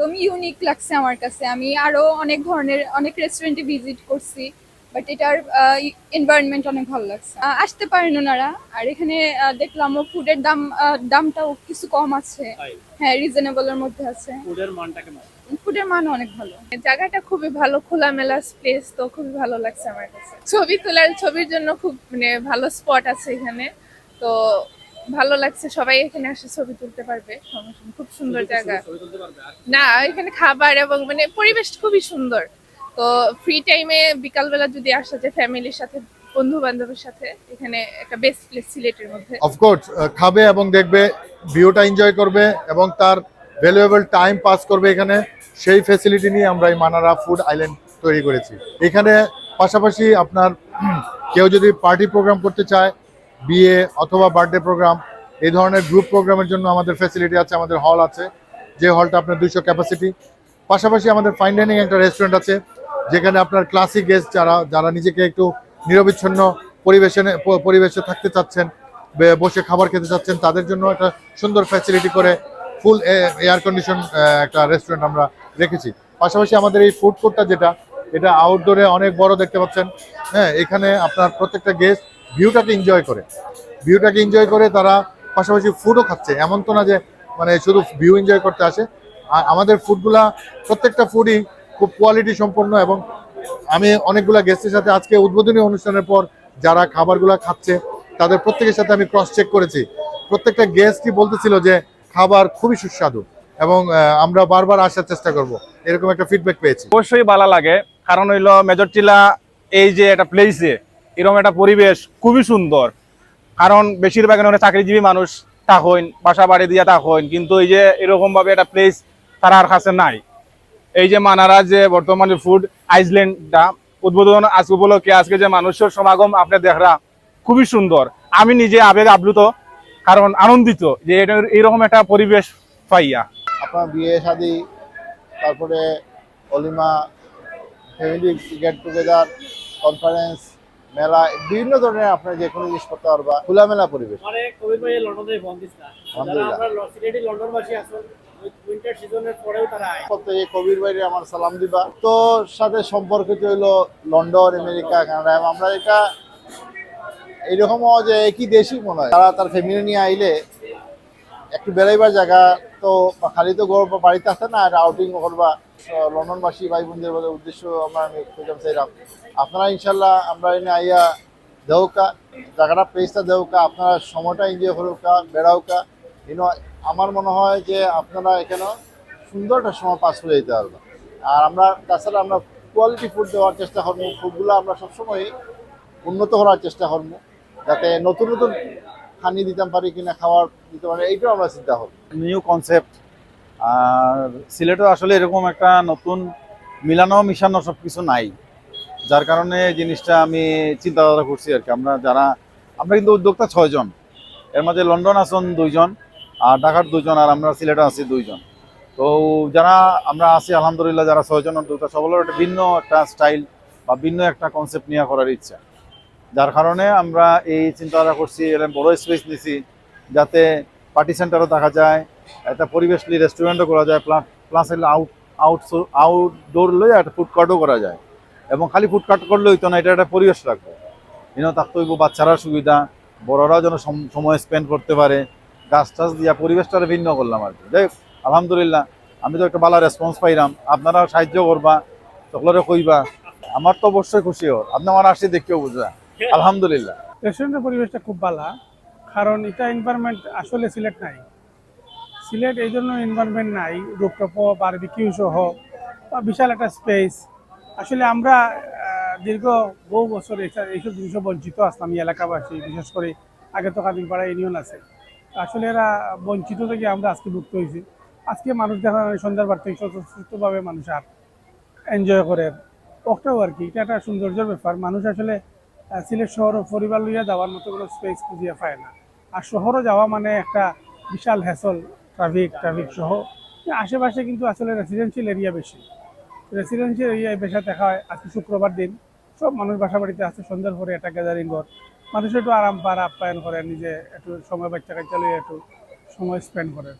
একদম ইউনিক লাগছে আমার কাছে। আমি আরও অনেক ধরনের অনেক রেস্টুরেন্টে ভিজিট করছি বাট এটার এনভায়রনমেন্ট অনেক ভালো লাগছে। আসতে পারেন ওনারা। আর এখানে দেখলাম দেখলাম ফুডের দাম দামটাও কিছু কম আছে। হ্যাঁ রিজনেবলের মধ্যে আছে। ফুডের মানটা কেমন? ফুডের মানও অনেক ভালো। জায়গাটা খুবই ভালো খোলামেলা প্লেস তো খুবই ভালো লাগছে আমার কাছে। ছবি তোলার ছবির জন্য খুব মানে ভালো স্পট আছে এখানে। তো ভালো লাগছে সবাই এখানে আসে ছবি তুলতে পারবে সমস্যা খুব সুন্দর জায়গা। না এখানে খাবার এবং মানে পরিবেশ খুবই সুন্দর। তো ফ্রি টাইমে বিকালবেলা যদি আসা যায় ফ্যামিলির সাথে বন্ধু বান্ধবের সাথে এখানে একটা বেস্ট প্লেস সিলেটের মধ্যে। অফকোর্স খাবে এবং দেখবে ভিউটা এনজয় করবে এবং তার ভ্যালুয়েবল টাইম পাস করবে এখানে। সেই ফেসিলিটি নিয়ে আমরা এই মানারা ফুড আইল্যান্ড তৈরি করেছি। এখানে পাশাপাশি আপনার কেউ যদি পার্টি প্রোগ্রাম করতে চায় বিয়ে অথবা বার্থডে প্রোগ্রাম এই ধরনের গ্রুপ প্রোগ্রামের জন্য আমাদের ফ্যাসিলিটি আছে, আমাদের হল আছে। যে হলটা আপনার দুইশো ক্যাপাসিটি পাশাপাশি আমাদের ফাইন ডাইনিং একটা রেস্টুরেন্ট আছে, যেখানে আপনার ক্লাসিক গেস্ট যারা যারা নিজেকে একটু নিরবিচ্ছিন্ন পরিবেশনে পরিবেশে থাকতে চাচ্ছেন বসে খাবার খেতে চাচ্ছেন, তাদের জন্য একটা সুন্দর ফ্যাসিলিটি করে ফুল এয়ার কন্ডিশন একটা রেস্টুরেন্ট আমরা রেখেছি। পাশাপাশি আমাদের এই ফুড কোর্টটা যেটা, এটা আউটডোরে অনেক বড় দেখতে পাচ্ছেন। হ্যাঁ এখানে আপনার প্রত্যেকটা গেস্ট ভিউটাকে এনজয় করে। ভিউটাকে এনজয় করে তারা পাশাপাশি ফুডও খাচ্ছে। এমন তো না যে মানে শুধু ভিউ এনজয় করতে আসে। আমাদের ফুডগুলা প্রত্যেকটা ফুডই খুব কোয়ালিটি সম্পন্ন এবং আমি অনেকগুলা গেস্টের সাথে আজকে উদ্বোধনী অনুষ্ঠানের পর যারা খাবারগুলা খাচ্ছে, তাদের প্রত্যেকের সাথে আমি ক্রস চেক করেছি। প্রত্যেকটা গেস্টই বলতেছিল যে, খাবার খুবই সুস্বাদু এবং আমরা বারবার আসার চেষ্টা করব। এরকম একটা ফিডব্যাক পেয়েছি। অবশ্যই ভালো লাগে। কারণ হইল মেজর টিলা এই যে একটা প্লেসে এরকম একটা পরিবেশ খুবই সুন্দর। কারণ বেশিরভাগ এখানে চাকরিজীবী মানুষ থাকেন, বাসা বাড়ি দিয়া থাকেন, কিন্তু এই যে এরকম ভাবে একটা প্লেস তারা আর কাছে নাই। এই যে মানারা যে বর্তমানে ফুড আইসল্যান্ডটা উদ্বোধন আজ উপলক্ষে আজকে যে মানুষের সমাগম আপনি দেখরা খুবই সুন্দর। আমি নিজে আবেগ আপ্লুত, কারণ আনন্দিত যে এটা এরকম একটা পরিবেশ পাইয়া। আপনার বিয়ে শাদি, তারপরে অলিমা ফ্যামিলি গেট টুগেদার কনফারেন্স মেলা বিভিন্ন ধরনের আপনার যে কোনো জিনিস করতে পারবা খোলামেলা পরিবেশ। মানে কবির ভাই লন্ডন না। আমরা সিলেটি লন্ডনবাসী আছেন কবির বাইরে আমার সালাম দিবা। তো সাথে সম্পর্কিত হইল লন্ডন আমেরিকা কানাডা আমরা এটা যে একই দেশই মনে হয়। তারা তার ফ্যামিলি নিয়ে আইলে একটু বেড়াইবার জায়গা তো খালি তো গর্ব বাড়িতে আসে না আউটিং করবা লন্ডনবাসী ভাই বোনদের বলে উদ্দেশ্য আমরা আমি খুঁজাম চাইলাম আপনারা ইনশাল্লাহ আমরা এনে আইয়া দেউকা জায়গাটা প্লেসটা দেউকা আপনারা সময়টা এনজয় করুকা বেড়াউকা ইনো আমার মনে হয় যে আপনারা এখানে সুন্দর একটা সময় পাস করে যেতে পারবে আর আমরা, তাছাড়া আমরা কোয়ালিটি ফুড দেওয়ার চেষ্টা করব ফুডগুলো আমরা সবসময় উন্নত করার চেষ্টা করব, যাতে নতুন নতুন খানি দিতে পারি কিনা খাবার দিতে পারি এইটাও আমরা চিন্তা করব নিউ কনসেপ্ট আর সিলেটও আসলে এরকম একটা নতুন মিলানো মিশানো সব কিছু নাই। যার কারণে জিনিসটা আমি চিন্তাধারা করছি আর কি। আমরা যারা, আমরা কিন্তু উদ্যোক্তা ছয়জন। এর মাঝে লন্ডন আসন দুইজন, আর ঢাকার দুজন আর আমরা সিলেটে আছি দুইজন। তো যারা আমরা আছি, আলহামদুলিল্লাহ, যারা ছয়জন উদ্যোক্তা সকলের একটা ভিন্ন একটা স্টাইল বা ভিন্ন একটা কনসেপ্ট নিয়ে করার ইচ্ছা। যার কারণে আমরা এই চিন্তাধারা করছি বড় স্পেস নিছি যাতে পার্টি সেন্টারও দেখা যায়, একটা পরিবেশলি রেস্টুরেন্টও করা যায় প্লাস আউট আউট আউটডোর লই একটা ফুড কার্টও করা যায়। এবং খালি ফুড কার্ট করলে হইতো না, এটা একটা পরিবেশ রাখব। এনে থাকতে হইব বাচ্চারা সুবিধা বড়রাও যেন সম- সময় স্পেন্ড করতে পারে। গাছ টাছ দিয়া পরিবেশটা ভিন্ন করলাম আর কি। যাই আলহামদুলিল্লাহ, আমি তো একটা ভালো রেসপন্স পাইলাম। আপনারা সাহায্য করবা সকলের কইবা। আমার তো অবশ্যই খুশি হর আপনি আমার আসি দেখেও বুঝা। আলহামদুলিল্লাহ। রেস্টুরেন্টের পরিবেশটা খুব ভালো কারণ এটা এনভায়রনমেন্ট আসলে সিলেট নাই। সিলেট এই জন্য এনভায়রনমেন্ট নাই রুপটপ বারবিকিউ সহ বা বিশাল একটা স্পেস আসলে আমরা দীর্ঘ বহু বছর এইসব- জিনিস বঞ্চিত আসলাম এই এলাকাবাসী বিশেষ করে আগে তো কাদিনপাড়া ইউনিয়ন আছে। আসলে এরা বঞ্চিত থেকে আমরা আজকে মুক্ত হয়েছি। আজকে মানুষ দেখা সন্ধ্যার থেকে স্বতঃস্ফূর্তভাবে মানুষ আর এনজয় করে। ওটাও আর কি এটা একটা সৌন্দর্যের ব্যাপার। মানুষ আসলে সিলেট শহর পরিবার লইয়া যাওয়ার মতো কোনো স্পেস খুঁজিয়ে পায় না। আর শহরও যাওয়া মানে একটা বিশাল হ্যাসল ট্রাফিক ট্রাফিক সহ। আশেপাশে কিন্তু আসলে রেসিডেন্সিয়াল এরিয়া বেশি। রেসিডেন্সিয়াল এরিয়ায় বেশা দেখা হয় আজকে শুক্রবার দিন। সব মানুষ বাসা বাড়িতে আছে, সন্ধ্যার পরে একটা গ্যাদারিং ঘর। মানুষ একটু আরাম পার আপ্যায়ন করে, নিজে একটু সময় বাচ্চা কাচ্চা লইয়া একটু সময় স্পেন্ড করে।